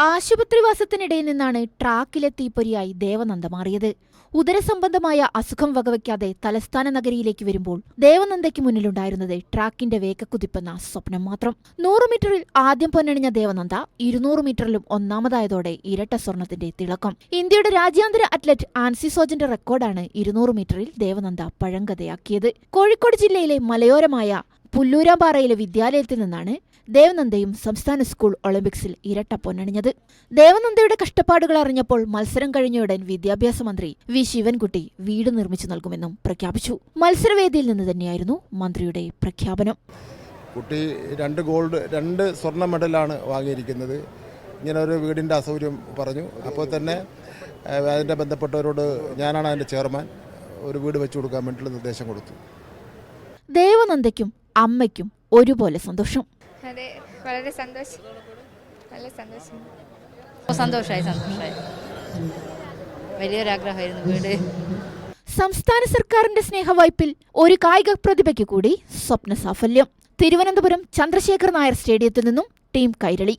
ആശുപത്രിവാസത്തിനിടയിൽ നിന്നാണ് ട്രാക്കിലെ തീപ്പൊരിയായി ദേവനന്ദ മാറിയത്. ഉദരസംബന്ധമായ അസുഖം വകവയ്ക്കാതെ തലസ്ഥാന നഗരിയിലേക്ക് വരുമ്പോൾ ദേവനന്ദയ്ക്ക് മുന്നിലുണ്ടായിരുന്നത് ട്രാക്കിന്റെ വേഗക്കുതിപ്പെന്ന സ്വപ്നം മാത്രം. നൂറ് മീറ്ററിൽ ആദ്യം പൊന്നണിഞ്ഞ ദേവനന്ദ ഇരുന്നൂറ് മീറ്ററിലും ഒന്നാമതായതോടെ ഇരട്ട സ്വർണത്തിന്റെ തിളക്കം. ഇന്ത്യയുടെ രാജ്യാന്തര അത്ലറ്റ് ആൻസി സോജന്റെ റെക്കോർഡാണ് ഇരുന്നൂറ് മീറ്ററിൽ ദേവനന്ദ പഴങ്കഥയാക്കിയത്. കോഴിക്കോട് ജില്ലയിലെ മലയോരമായ പുല്ലൂരാമ്പാറയിലെ വിദ്യാലയത്തിൽ നിന്നാണ് ദേവനന്ദയും സംസ്ഥാന സ്കൂൾ ഒളിമ്പിക്സിൽ ഇരട്ട പൊന്നണിഞ്ഞത്. ദേവനന്ദയുടെ കഷ്ടപ്പാടുകൾ അറിഞ്ഞപ്പോൾ മത്സരം കഴിഞ്ഞയുടൻ വിദ്യാഭ്യാസ മന്ത്രി വി. ശിവൻകുട്ടി വീട് നിർമ്മിച്ചു നൽകുമെന്നും പ്രഖ്യാപിച്ചു. മത്സരവേദിയിൽ നിന്ന് തന്നെയായിരുന്നു മന്ത്രിയുടെ പ്രഖ്യാപനം. കുട്ടി രണ്ട് ഗോൾഡ് രണ്ട് സ്വർണ മെഡലാണ് വാങ്ങിയിരിക്കുന്നത്. ഇങ്ങനെ ഒരു വീടിന്റെ അസൗകര്യം പറഞ്ഞു. അപ്പോൾ തന്നെ അതിന്റെ ബന്ധപ്പെട്ടവരോട് ഞാനാണ് അതിന്റെ ചെയർമാൻ. ഒരു വീട് വെച്ചു കൊടുക്കാൻ വേണ്ടിയിട്ടുള്ള നിർദ്ദേശം കൊടുത്തു. ദേവനന്ദയ്ക്കും അമ്മയ്ക്കും ഒരുപോലെ സന്തോഷം. അതെ വളരെ സന്തോഷം. നല്ല സന്തോഷം. ഓ, സന്തോഷമായി സന്തോഷമായി വലിയൊരാഗ്രഹമായിരുന്നു വീട്. സംസ്ഥാന സർക്കാരിന്റെ സ്നേഹവായ്പിൽ ഒരു കായിക പ്രതിഭയ്ക്ക് കൂടി സ്വപ്ന സാഫല്യം തിരുവനന്തപുരം ചന്ദ്രശേഖർ നായർ സ്റ്റേഡിയത്തിൽ നിന്നും ടീം കൈരളി.